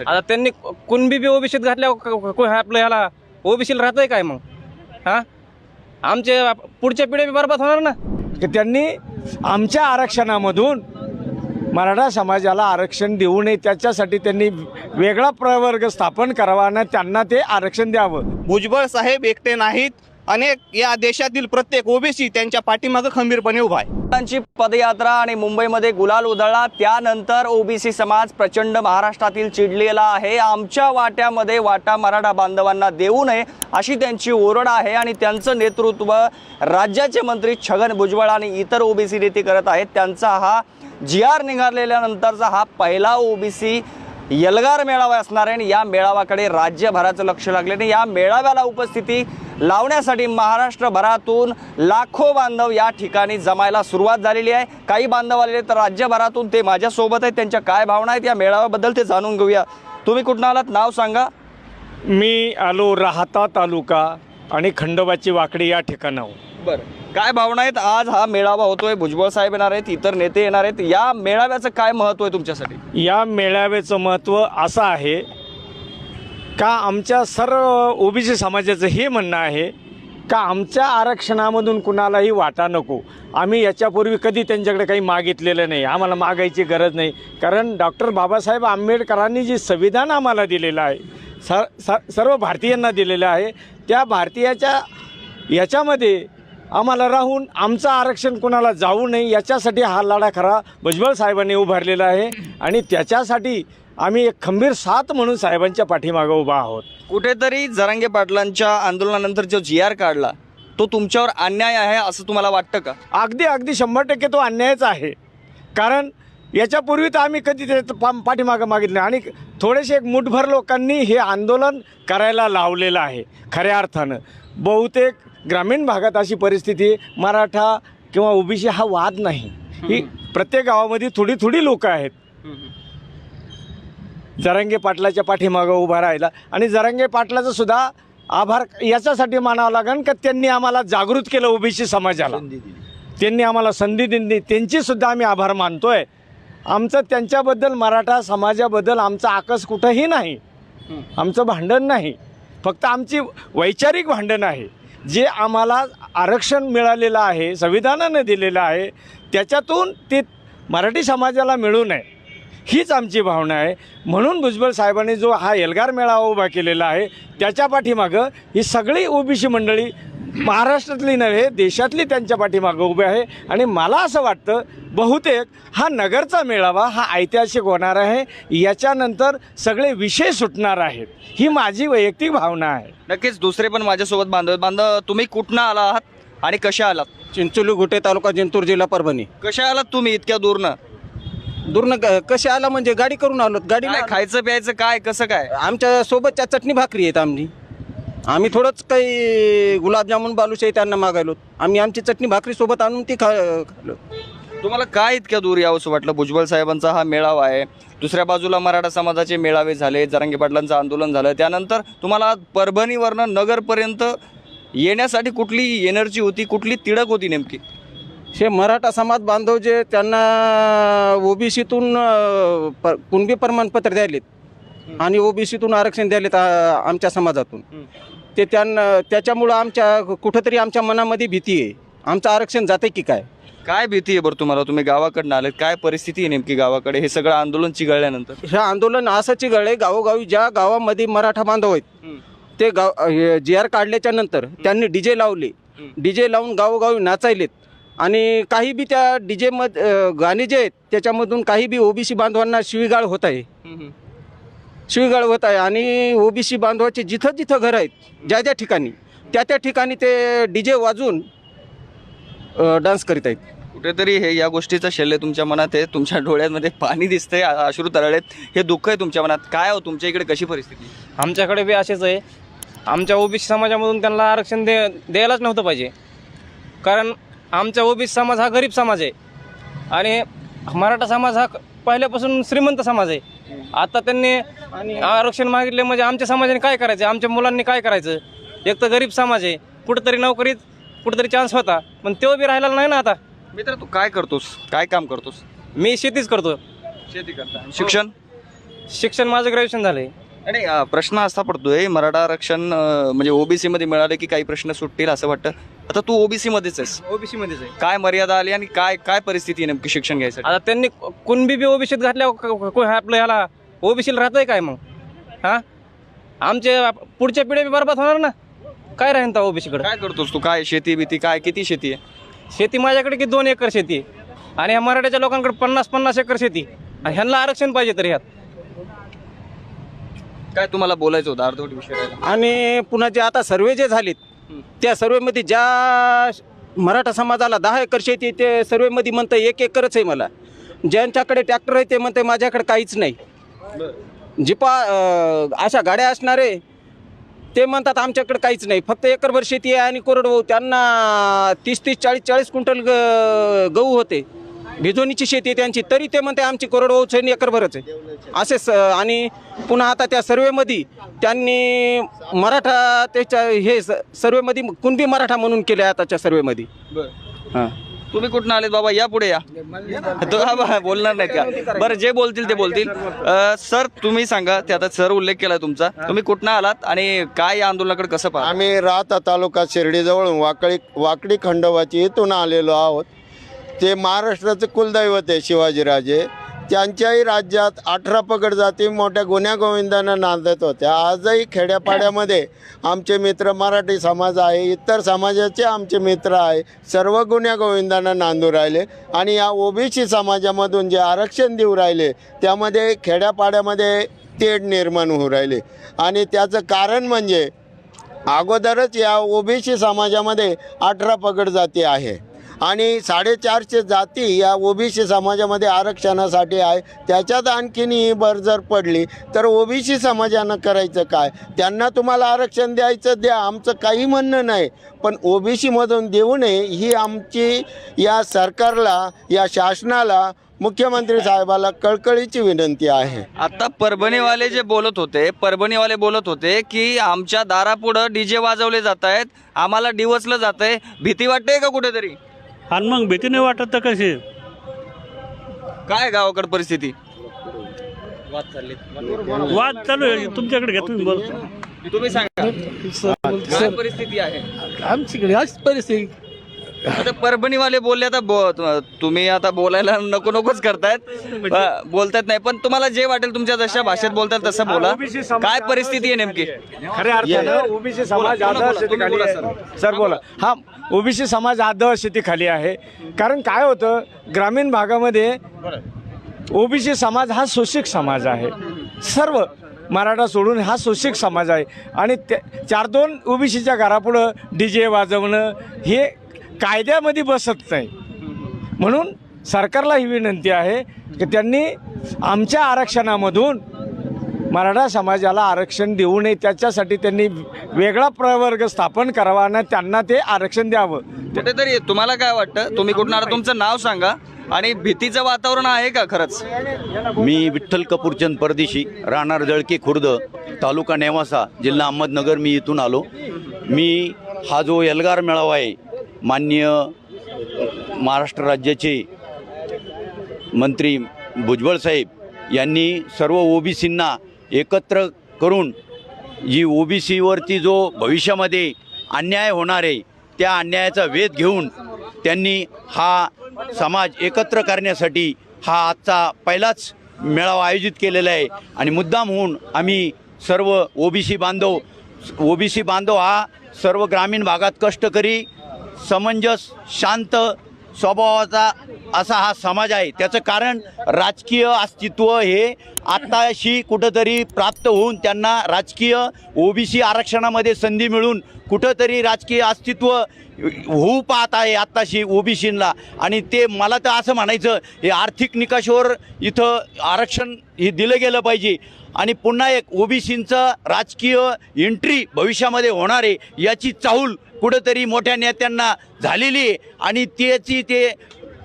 आता त्यांनी कुणबी बी ओबीसीत घातल्या आपलं ह्याला ओबीसीला राहतंय काय मग? हा? आमचे पुढच्या पिढ्या बी बरबाद होणार ना? की त्यांनी आमच्या आरक्षणामधून मराठा समाजाला आरक्षण देऊ नये त्याच्यासाठी त्यांनी वेगळा प्रवर्ग स्थापन करावा आणि त्यांना ते आरक्षण द्यावं. भुजबळ साहेब एकटे नाहीत. अनेक या देशातील प्रत्येक ओबीसी त्यांच्या पाठीमागं खंबीरपणे उभा आहे. त्यांची पदयात्रा आणि मुंबईमध्ये गुलाल उधळला त्यानंतर ओबीसी समाज प्रचंड महाराष्ट्रातील चिडलेला आहे. आमच्या वाट्यामध्ये वाटा मराठा बांधवांना देऊ नये अशी त्यांची ओरड आहे आणि त्यांचं नेतृत्व राज्याचे मंत्री छगन भुजबळ आणि इतर ओबीसी नेते करत आहेत. त्यांचा हा जी आर निघालेल्यानंतरचा हा पहिला ओबीसी यलगार मेळावा असणार आहे आणि या मेळाव्याकडे राज्यभराचं लक्ष लागल्याने या मेळाव्याला उपस्थिती लावण्यासाठी महाराष्ट्रभरातून लाखो बांधव या ठिकाणी जमायला सुरुवात झालेली आहे. काही बांधव आलेले तर राज्यभरातून ते माझ्यासोबत आहेत. त्यांच्या काय भावना आहेत या मेळाव्याबद्दल ते जाणून घेऊया. तुम्ही कुठून आलात? नाव सांगा. मी आलो राहता तालुका आणि खंडोबाची वाकडी या ठिकाणावर बरं. काय भावना आहेत? आज हा मेळावा होतोय. भुजबळ साहेब येणार आहेत इतर नेते येणार आहेत. या मेळाव्याचं काय महत्त्व आहे तुमच्यासाठी? या मेळाव्याचं महत्त्व असं आहे का आमच्या सर्व ओबीसी समाजाचं हे म्हणणं आहे का आमच्या आरक्षणामधून कुणालाही वाटा नको? आम्ही याच्यापूर्वी कधी त्यांच्याकडे काही मागितलेलं नाही. आम्हाला मागायची गरज नाही. कारण डॉक्टर बाबासाहेब आंबेडकरांनी जे संविधान आम्हाला दिलेलं आहे स सर्व भारतीयांना दिलेलं आहे त्या भारतीयाच्या याच्यामध्ये आम्हाला राहून आमचं आरक्षण कोणाला जाऊ नये याच्यासाठी हा लढा खरा भुजबळ साहेबांनी उभारलेला आहे. आणि त्याच्यासाठी आम्ही एक खंबीर साथ म्हणून साहेबांच्या पाठीमागं उभा आहोत. कुठेतरी जरांगे पाटलांच्या आंदोलनानंतर जो जी आर काढला तो तुमच्यावर अन्याय आहे असं तुम्हाला वाटतं का? अगदी अगदी शंभर टक्के तो अन्यायच आहे. कारण याच्यापूर्वी तर आम्ही कधी ते पा पाठीमागं मागितलं आणि थोडेसे एक मुठभर लोकांनी हे आंदोलन करायला लावलेलं आहे खऱ्या अर्थानं. बहुतेक ग्रामीण भागात अशी परिस्थिती मराठा किंवा ओबीसी हा वाद नाही. ही प्रत्येक गावामध्ये थोडी थोडी लोकं आहेत. जरांगे पाटलाच्या पाठीमागं उभा राहिला. आणि जरांगे पाटलाचं सुद्धा आभार याच्यासाठी मानावं लागेल का त्यांनी आम्हाला जागृत केलं ओबीसी समाजाला. त्यांनी आम्हाला संधी दिली. त्यांची सुद्धा आम्ही आभार मानतोय. आमचं त्यांच्याबद्दल मराठा समाजाबद्दल आमचा आकस कुठंही नाही. आमचं भांडण नाही. फक्त आमची वैचारिक भांडण आहे. जे आम्हाला आरक्षण मिळालेलं आहे संविधानानं दिलेलं आहे त्याच्यातून ते मराठी समाजाला मिळू नये हीच आमची भावना आहे. म्हणून भुजबळ साहेबांनी जो हा एल्गार मेळावा उभा केलेला आहे त्याच्या पाठीमागं ही सगळी ओबीसी मंडळी महाराष्ट्रातली नव्हे देशातली त्यांच्या पाठीमागं उभे आहे. आणि मला असं वाटतं बहुतेक हा नगरचा मेळावा हा ऐतिहासिक होणार आहे. याच्यानंतर सगळे विषय सुटणार आहेत. ही माझी वैयक्तिक भावना आहे. नक्कीच दुसरे पण माझ्यासोबत बांधव. बांधव तुम्ही कुठनं आला आहात आणि कशा आलात? चिंचोली घुटे तालुका जिंतूर जिल्हा परभणी. कशा आलात तुम्ही इतक्या दूरनं? दूरनं क- कसे आला म्हणजे गाडी करून आलो गाडी खायचं प्यायचं काय कसं काय? आमच्या सोबतच्या चटणी भाकरी आहेत आमची. आम्ही थोडंच काही गुलाबजामुन बालुशाही त्यांना मागायलो. आम्ही आमची चटणी भाकरी सोबत आणून ती खा खाल्लो. तुम्हाला काय इतक्या दूर यावंसं वाटलं? भुजबळ साहेबांचा हा मेळावा आहे. दुसऱ्या बाजूला मराठा समाजाचे मेळावे झाले जरांगे पाटलांचं आंदोलन झालं. त्यानंतर तुम्हाला परभणीवरनं नगरपर्यंत येण्यासाठी कुठली एनर्जी होती? कुठली तिडक होती नेमकी? हे मराठा समाज बांधव जे त्यांना ओबीसीतून कुणबी प्रमाणपत्र द्यायलेत आणि ओबीसीतून आरक्षण द्यायलेत आमच्या समाजातून. ते त्यांना त्याच्यामुळं आमच्या कुठंतरी आमच्या मनामध्ये भीती आहे. आमचं आरक्षण जाते की काय? काय भीती आहे बरं तुम्हाला? तुम्ही गावाकडनं आलेत. काय परिस्थिती आहे नेमकी गावाकडे? हे सगळं आंदोलन चिघळल्यानंतर? हे आंदोलन असं चिघळले गावोगावी ज्या गावामध्ये मराठा बांधव आहेत ते गाव जी आर काढल्याच्या नंतर त्यांनी डीजे लावले. डीजे लावून गावोगावी नाचायलेत. आणि काही बी त्या डीजे मध गाणे जे आहेत त्याच्यामधून काही बी ओबीसी बांधवांना शिवीगाळ होत आहे. शिवीगाळ होत आहे आणि ओबीसी बांधवाचे जिथं जिथं घर आहेत ज्या ज्या ठिकाणी त्या त्या ठिकाणी ते डीजे वाजवून डान्स करीत आहेत. कुठेतरी हे या गोष्टीचं शल्य तुमच्या मनात आहे. तुमच्या डोळ्यामध्ये पाणी दिसतंय अश्रू तरळेत. हे दुःख आहे तुमच्या मनात. काय हो तुमच्या इकडे कशी परिस्थिती? आमच्याकडे बी असेच आहे. आमच्या ओबीसी समाजामधून त्यांना आरक्षण दे द्यायलाच नव्हतं पाहिजे. कारण आमचा ओबीसी समाज हा गरीब समाज आहे. आणि मराठा समाज हा पहिल्यापासून श्रीमंत समाज आहे. आता त्यांनी आरक्षण मागितले म्हणजे आमच्या समाजाने काय करायचं? आमच्या मुलांनी काय करायचं? एक तर गरीब समाज आहे. कुठंतरी नोकरीत कुठंतरी चान्स होता. पण तो बी राहिलेला नाही ना आता. मित्र तू काय करतोस? काय काम करतोस? मी शेतीच करतो. शेती करता. शिक्षण? शिक्षण माझं ग्रॅज्युएशन झालं आहे आणि प्रश्न असा पडतोय मराठा आरक्षण म्हणजे ओबीसी मध्ये मिळाले की काही प्रश्न सुटतील असं वाटतं? आता तू ओबीसी मध्येच आहेस. ओबीसी मध्येच आहे. काय मर्यादा आली आणि काय काय परिस्थिती आहे नेमकी शिक्षण घ्यायसाठी? आता त्यांनी कुणबी बी ओबीसीत घातल्या आपलं ह्याला ओबीसीला राहतंय काय मग? हा? आमचे पुढच्या पिढ्या बी बरबाद होणार ना? काय राहीन तर ओबीसीकडे काय करतोस तू? काय शेती बिती काय? किती शेती आहे? शेती माझ्याकडे की दोन एकर शेती आहे. आणि ह्या मराठ्याच्या लोकांकडे पन्नास पन्नास एकर शेती आणि ह्यांना आरक्षण पाहिजे तर ह्यात काय तुम्हाला बोलायचं होतं? अर्धवट विषय राहिला. आणि पुन्हा जे आता सर्वे जे झालेत त्या सर्वेमध्ये ज्या मराठा समाजाला दहा एकर शेती ते सर्वेमध्ये म्हणतं एक एकरच आहे मला. ज्यांच्याकडे ट्रॅक्टर आहे ते म्हणते माझ्याकडे काहीच नाही. जिपा अशा गाड्या असणारे ते म्हणतात आमच्याकडे काहीच नाही. फक्त एकरभर शेती आहे आणि कोरडवाहू. त्यांना तीस तीस चाळीस चाळीस क्विंटल ग गहू होते. भिजवणीची शेती आहे त्यांची तरी ते म्हणते आमची कोरडवाहूच आहे आणि एकरभरच आहे. असे स आणि पुन्हा आता त्या सर्वेमध्ये त्यांनी मराठा त्याच्या हे स- सर्वेमध्ये कुणबी मराठा म्हणून केले आताच्या सर्वेमध्ये. हां. तुम्ही कुठून आलेत बाबा? या पुढे या. तो हा बा- बोलणार नाहीत का? बरं जे बोलतील ते बोलतील. अ, सर तुम्ही सांगा ते आता सर उल्लेख केला तुमचा. तुम्ही कुठनं आलात आणि काय या आंदोलनाकडे कसं पाहता? आम्ही राहता तालुका शिर्डीजवळून वाकळी वाकडी खंडोबाची इथून आलेलो आहोत. ते महाराष्ट्राचं कुलदैवत आहे शिवाजीराजे. त्यांच्याही राज्यात अठरा पकड जाती मोठ्या गुन्ह्या नांदत होत्या. आजही खेड्यापाड्यामध्ये आमचे मित्र मराठी समाज आहे इतर समाजाचे आमचे मित्र आहे सर्व गुन्ह्या नांदू राहिले आणि या ओबीसी समाजामधून जे आरक्षण देऊ राहिले त्यामध्ये खेड्यापाड्यामध्ये तेढ निर्माण होऊ राहिले. आणि त्याचं कारण म्हणजे अगोदरच या ओबीसी समाजामध्ये अठरा पगड जाती आहे. आणि साडेचारशे जाती या ओबीसी समाजामध्ये आरक्षणासाठी आहे. त्याच्यात आणखीन ही भर जर पडली. तर ओबीसी समाजानं करायचं काय? त्यांना तुम्हाला आरक्षण द्यायचं द्या आमचं काही म्हणणं नाही. पण ओबीसीमधून देऊ नये ही आमची या सरकारला या शासनाला मुख्यमंत्री साहेबाला कळकळीची विनंती आहे. आता परभणीवाले जे बोलत होते परभणीवाले बोलत होते की आमच्या दारापुढं डीजे वाजवले जात आहेत आम्हाला डिवचलं जात आहे भीती वाटते का कुठेतरी? आणि मग भीती नाही वाटत तर कशी? काय गावाकडे परिस्थिती? वाद चालू आहे. तुमच्याकडे घ्या तुम्ही बोल. तुम्ही सांगा. काय परिस्थिती आहे? आमच्याकडे अशीच परिस्थिती. आता परभणीवाले बोलले आता बो- तुम्ही आता बोलायला नको नकोच करतायत. अ, बोलतायत नाही पण तुम्हाला जे वाटेल तुमच्या जशा भाषेत बोलताल तसं बोला. काय परिस्थिती आहे नेमकी? खऱ्या अर्थानं ओबीसी समाज आदर्शतेखाली आहे. सर. बोला. हा ओबीसी समाज आदर्शतेखाली आहे. कारण काय होतं ग्रामीण भागामध्ये ओबीसी समाज हा शोषिक समाज आहे. सर्व मराठा सोडून हा शोषिक समाज आहे. आणि त्या चार दोन ओबीसीच्या घरापुढं डी जे वाजवणं हे कायद्यामध्ये बसत नाही. म्हणून सरकारला ही विनंती आहे की त्यांनी आमच्या आरक्षणामधून मराठा समाजाला आरक्षण देऊ नये त्याच्यासाठी त्यांनी वेगळा प्रवर्ग स्थापन करावा आणि त्यांना ते आरक्षण द्यावं. कुठेतरी तुम्हाला काय वाटतं? तुम्ही कुठून आला? तुमचं नाव सांगा. आणि भीतीचं वातावरण आहे का खरंच? मी विठ्ठल कपूरचंद परदेशी राहणार जळके खुर्द तालुका नेवासा जिल्हा अहमदनगर मी इथून आलो. मी हा जो एल्गार मेळावा आहे माननीय महाराष्ट्र राज्याचे मंत्री भुजबळ साहेब यांनी सर्व ओबीसींना एकत्र करून जी ओबीसीवरती जो भविष्यामध्ये अन्याय होणार आहे त्या अन्यायाचा वेध घेऊन त्यांनी हा समाज एकत्र करण्यासाठी हा आजचा पहिलाच मेळावा आयोजित केलेला आहे. आणि मुद्दाम होऊन आम्ही सर्व ओबीसी बांधव ओबीसी बांधव हा सर्व ग्रामीण भागात कष्टकरी समंजस शांत स्वभावाचा असा हा समाज आहे. त्याचं कारण राजकीय अस्तित्व हे आत्ताशी कुठंतरी प्राप्त होऊन त्यांना राजकीय ओबीसी आरक्षणामध्ये संधी मिळून कुठंतरी राजकीय अस्तित्व होऊ पाहत आहे आत्ताशी ओबीसीला आणि ते मला तर असं म्हणायचं हे आर्थिक निकषावर इथं आरक्षण हे दिलं गेलं पाहिजे. आणि पुन्हा एक ओबीसींचं राजकीय एंट्री भविष्यामध्ये होणार आहे याची चाहूल कुठंतरी मोठ्या नेत्यांना झालेली आहे. आणि त्याची ते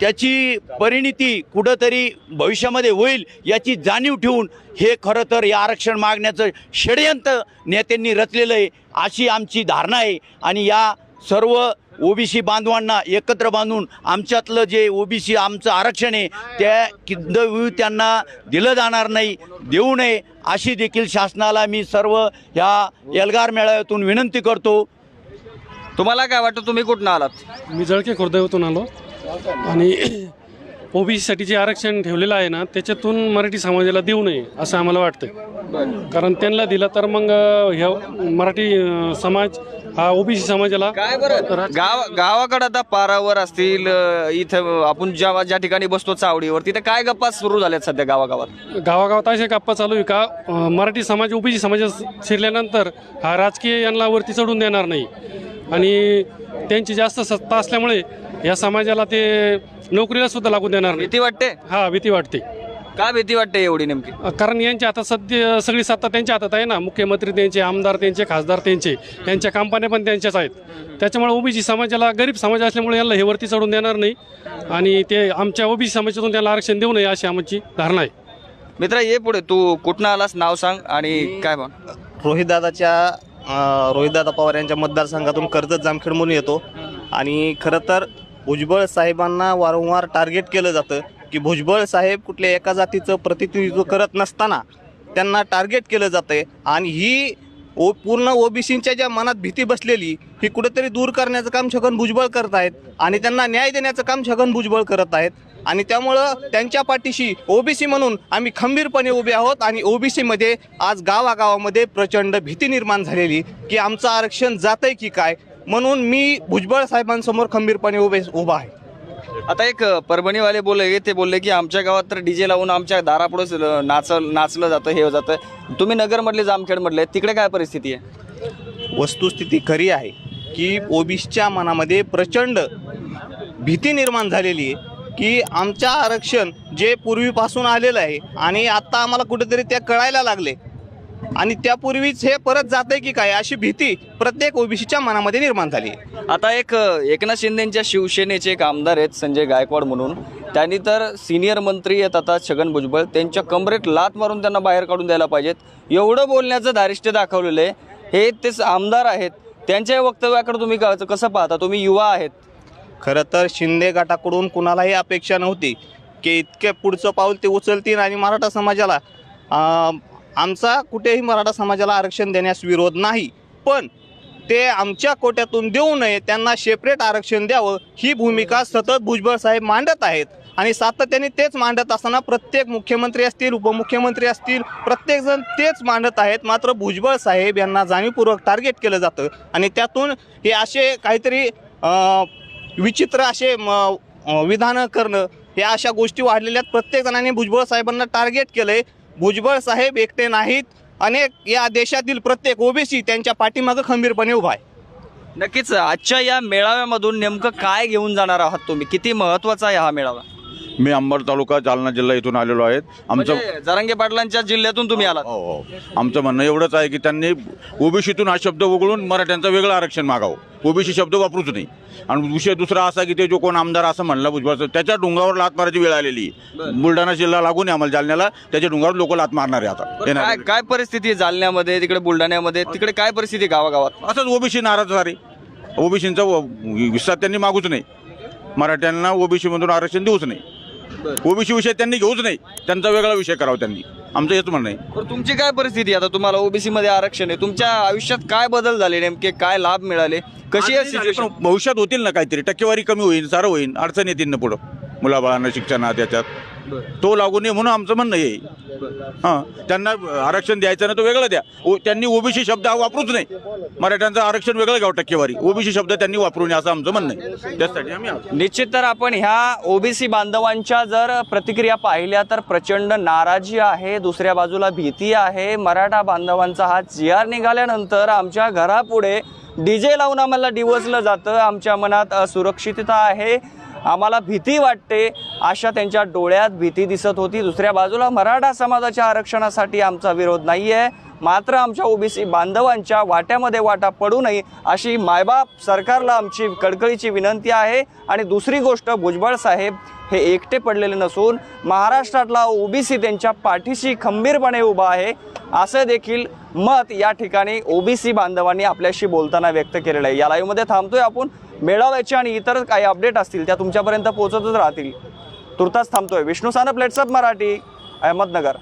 त्याची परिणिती कुठंतरी भविष्यामध्ये होईल याची जाणीव ठेवून हे खरं तर या आरक्षण मागण्याचं षडयंत्र नेत्यांनी रचलेलं आहे. अशी आमची धारणा आहे. आणि या सर्व ओबीसी बांधवांना एकत्र बांधून आमच्यातलं जे ओबीसी आमचं आरक्षण आहे त्या किंदवी त्यांना दिलं जाणार नाही देऊ नये अशी देखील शासनाला मी सर्व ह्या एल्गार मेळाव्यातून विनंती करतो. तुम्हाला काय वाटतं? तुम्ही कुठून आलात? मी जळके खुर्दैवतून आलो. आणि ओबीसीसाठी जे आरक्षण ठेवलेलं आहे ना त्याच्यातून मराठी समाजाला देऊ नये असं आम्हाला वाटतं कारण त्यांना दिलं तर मग ह्या मराठी समाज हा ओबीसी समाजाला काय बरं? गाव गावाकडे आता पारावर असतील इथं आपण ज्या ज्या ठिकाणी बसतो चावडीवर तिथे काय गप्पा सुरू झाल्यात सध्या गावागावात? गावागावात असे गप्पा चालू आहे का? मराठी समाज ओबीसी समाजात शिरल्यानंतर हा राजकीय यांना वरती चढून देणार नाही. आणि त्यांची जास्त सत्ता असल्यामुळे या समाजाला ते नोकरीला सुद्धा लागू देणार नाही. भीती वाटते? हा भीती वाटते. का भीती वाटते एवढी नेमकी? कारण यांच्या हातात सध्या सगळी सत्ता त्यांच्या हातात आहे ना. मुख्यमंत्री त्यांचे आमदार त्यांचे खासदार त्यांचे. यांच्या कंपन्या पण त्यांच्याच आहेत. त्याच्यामुळे ओबीसी समाजाला गरीब समाज असल्यामुळे यांना हे वरती चढून देणार नाही. आणि ते आमच्या ओबीसी समाजातून त्यांना आरक्षण देऊ नये अशी आमची धारणा आहे. मित्रा ये पुढे. तू कुठनं आलास? नाव सांग आणि काय बघ रोहितदादाच्या रोहितदादा पवार यांच्या मतदारसंघातून कर्जत जामखेड म्हणून येतो. आणि खरं तर भुजबळ साहेबांना वारंवार टार्गेट केलं जातं. की भुजबळ साहेब कुठल्या एका जातीचं प्रतिनिधित्व करत नसताना त्यांना टार्गेट केलं जातं आहे आणि ही ओ पूर्ण ओबीसींच्या ज्या मनात भीती बसलेली ही कुठेतरी दूर करण्याचं काम छगन भुजबळ करत आहेत आणि त्यांना न्याय देण्याचं काम छगन भुजबळ करत आहेत. आणि त्यामुळं त्यांच्या पाठीशी ओबीसी म्हणून आम्ही खंबीरपणे उभे आहोत आणि ओबीसीमध्ये आज गावागावामध्ये प्रचंड भीती निर्माण झालेली की आमचं आरक्षण जातंय की काय? म्हणून मी भुजबळ साहेबांसमोर खंबीरपणे उभे उभा आहे. आता एक परभणीवाले बोलले ते बोलले की आमच्या गावात तर डीजे लावून आमच्या दारापुढे नाच नाचलं जातं हे जातं. तुम्ही नगरमधले जामखेडमधले तिकडे काय परिस्थिती आहे? वस्तुस्थिती खरी आहे की ओबीसीच्या मनामध्ये प्रचंड भीती निर्माण झालेली आहे की आमचं आरक्षण जे पूर्वीपासून आलेलं आहे आणि आत्ता आम्हाला कुठेतरी ते कळायला लागले आणि त्यापूर्वीच हे परत जाते की काय अशी भीती प्रत्येक ओबीसीच्या मनामध्ये निर्माण झाली. आहे आता एक एकनाथ शिंदेच्या शिवसेनेचे एक आमदार आहेत संजय गायकवाड म्हणून. त्यांनी तर सिनियर मंत्री आहेत आता छगन भुजबळ. त्यांच्या कमरेत लात मारून त्यांना बाहेर काढून द्यायला पाहिजेत. एवढं बोलण्याचं धारिष्ट्य दाखवलेलं आहे. हे तेच आमदार आहेत. त्यांच्या वक्तव्याकडे तुम्ही कसं पाहता? तुम्ही युवा आहेत. खरं तर शिंदे गटाकडून कुणालाही अपेक्षा नव्हती की इतके पुढचं पाऊल ते उचलतील आणि मराठा समाजाला आमचा कुठेही मराठा समाजाला आरक्षण देण्यास विरोध नाही. पण ते आमच्या कोट्यातून देऊ नये त्यांना सेपरेट आरक्षण द्यावं ही भूमिका सतत भुजबळ साहेब मांडत आहेत. आणि सातत्याने तेच मांडत असताना प्रत्येक मुख्यमंत्री असतील उपमुख्यमंत्री असतील प्रत्येकजण तेच मांडत आहेत. मात्र भुजबळ साहेब यांना जाणीवपूर्वक टार्गेट केलं जातं. आणि त्यातून हे असे काहीतरी विचित्र असे म, विधानं करणं या अशा गोष्टी वाढलेल्या आहेत. प्रत्येक जणांनी भुजबळ साहेबांना टार्गेट केलं आहे भुजबळ साहेब एकटे नाहीत. अनेक या देशातील प्रत्येक ओबीसी त्यांच्या पाठीमागं खंबीरपणे उभा आहे. नक्कीच आजच्या या मेळाव्यामधून नेमकं काय घेऊन जाणार आहात तुम्ही? किती महत्त्वाचा आहे हा मेळावा? मी अंबड तालुका जालना जिल्हा इथून आलेलो आहेत. आमचं म्हणजे जरांगे पाटलांच्या जिल्ह्यातून तुम्ही आलात? हो हो. आमचं म्हणणं एवढंच आहे की त्यांनी ओबीसीतून हा शब्द वगळून मराठ्यांचं वेगळं आरक्षण मागावं. ओबीसी शब्द वापरूच नाही. आणि विषय दुसरा असा की ते जो कोण आमदार असं म्हणला भुजबळ साहेब, त्याच्या डोंगावर लात मारायची वेळ आलेली आहे. बुलढाणा जिल्हा लागून आहे आम्हाला जालन्याला. त्याच्या डोंगावर लोक लात मारणार आहे आता. काय येणार काय परिस्थिती आहे जालन्यामध्ये तिकडे बुलढाण्यामध्ये? तिकडे काय परिस्थिती आहे गावागावात? असंच ओबीसी नाराज झाले. ओबीसींचा हिस्सा त्यांनी मागूच नाही. मराठ्यांना ओबीसी मधून आरक्षण देऊच नाही. ओबीसी विषय त्यांनी घेऊच नाही. त्यांचा वेगळा विषय करावा त्यांनी. आमचं हेच म्हणणं आहे. तुमची काय परिस्थिती आता तुम्हाला ओबीसी मध्ये आरक्षण आहे. तुमच्या आयुष्यात काय बदल झाले नेमके? काय लाभ मिळाले? कशी आहे सिच्युएशन भविष्यात होतील ना काहीतरी? टक्केवारी कमी होईल सारं होईल. अडचण येतील ना पुढं. मुलाबाळांना शिक्षणात याच्यात. तो लागू नये म्हणून आमचं म्हणणं आहे. हां त्यांना आरक्षण द्यायचं ना तो वेगळं द्या. ओ त्यांनी ओबीसी शब्द हा वापरूच नाही. मराठ्यांचं आरक्षण वेगळं घ्यावं टक्केवारी. ओबीसी शब्द त्यांनी वापरू नये असं आमचं म्हणणं आहे. त्यासाठी आम्ही. निश्चित तर आपण ह्या ओबीसी बांधवांच्या जर प्रतिक्रिया पाहिल्या तर प्रचंड नाराजी आहे दुसऱ्या बाजूला भीती आहे. मराठा बांधवांचा हा जी आर निघाल्यानंतर आमच्या घरापुढे डीजे लावून आम्हाला डिवचलं जातं. आमच्या मनात असुरक्षितता आहे. आम्हाला भीती वाटते. अशा त्यांच्या डोळ्यात भीती दिसत होती. दुसऱ्या बाजूला मराठा समाजाच्या आरक्षणासाठी आमचा विरोध नाही आहे मात्र आमच्या ओबीसी बांधवांच्या वाट्यामध्ये वाटा पडू नये अशी मायबाप सरकारला आमची कडकळीची विनंती आहे. आणि दुसरी गोष्ट भुजबळ साहेब हे एकटे पडलेले नसून महाराष्ट्रातला ओबीसी त्यांच्या पाठीशी खंबीरपणे उभा आहे. असं देखील मत या ठिकाणी ओबीसी बांधवांनी आपल्याशी बोलताना व्यक्त केलेलं आहे. या लाईव्हमध्ये थांबतोय आपण. मेळाव्याचे आणि इतर काही अपडेट असतील त्या तुमच्यापर्यंत पोहोचतच राहतील. तुर्तास थांबतोय. विष्णू सानप लेट्सअप मराठी अहमदनगर.